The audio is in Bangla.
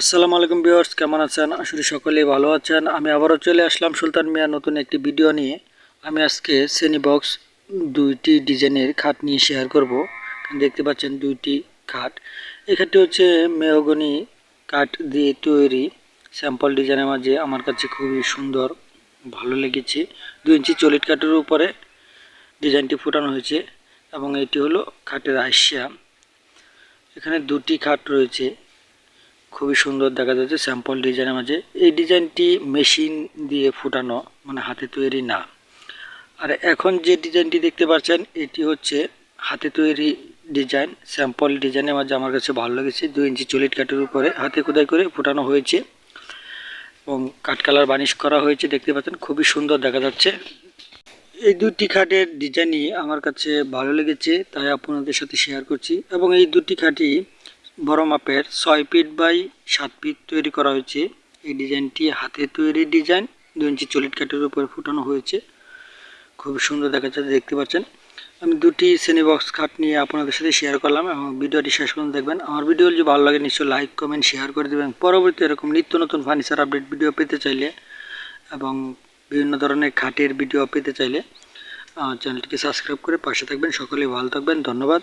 আসসালামু আলাইকুম ভিউয়ার্স, কেমন আছেন? আসলে সকলেই ভালো আছেন। আমি আবারও চলে আসলাম সুলতান মিয়া নতুন একটি ভিডিও নিয়ে। আমি আজকে শ্রেণি বক্স দুইটি ডিজাইনের খাট নিয়ে শেয়ার করব। দেখতে পাচ্ছেন দুইটি খাট। এই খাটটি হচ্ছে মেহগনি কাঠ দিয়ে তৈরি। স্যাম্পল ডিজাইনের মাঝে আমার কাছে খুবই সুন্দর, ভালো লেগেছে। দুই ইঞ্চি চলিট কাঠের উপরে ডিজাইনটি ফুটানো হয়েছে এবং এটি হলো খাটের আইসিয়া। এখানে দুটি খাট রয়েছে। খুবই সুন্দর দেখা যাচ্ছে স্যাম্পল ডিজাইনের মাঝে। এই ডিজাইনটি মেশিন দিয়ে ফুটানো মানে হাতে তৈরি না। আর এখন যে ডিজাইনটি দেখতে পাচ্ছেন, এটি হচ্ছে হাতে তৈরি ডিজাইন স্যাম্পল ডিজাইনের মাঝে আমার কাছে ভালো লেগেছে। দুই ইঞ্চি চলিট কাঠের উপরে হাতে খোদাই করে ফুটানো হয়েছে এবং কাঠ কালার বানিশ করা হয়েছে, দেখতে পাচ্ছেন, খুবই সুন্দর দেখা যাচ্ছে। এই দুটি খাটের ডিজাইনই আমার কাছে ভালো লেগেছে, তাই আপনাদের সাথে শেয়ার করছি। এবং এই দুটি খাটই বড় মাপের ছয় ফিট বাই সাত ফিট তৈরি করা হয়েছে। এই ডিজাইনটি হাতে তৈরি ডিজাইন। দু ইঞ্চি চলিট কাঠের উপরে ফুটানো হয়েছে। খুব সুন্দর দেখা যাচ্ছে দেখতে পাচ্ছেন। আমি দুটি শ্রেণি বক্স খাট নিয়ে আপনাদের সাথে শেয়ার করলাম এবং ভিডিওটি শেষ পর্যন্ত দেখবেন। আমার ভিডিও যদি ভালো লাগে, নিশ্চয়ই লাইক কমেন্ট শেয়ার করে দেবেন। পরবর্তী এরকম নিত্য নতুন ফার্নিচার আপডেট ভিডিও পেতে চাইলে এবং বিভিন্ন ধরনের খাটের ভিডিও পেতে চাইলে চ্যানেলটিকে সাবস্ক্রাইব করে পাশে থাকবেন। সকলেই ভালো থাকবেন। ধন্যবাদ।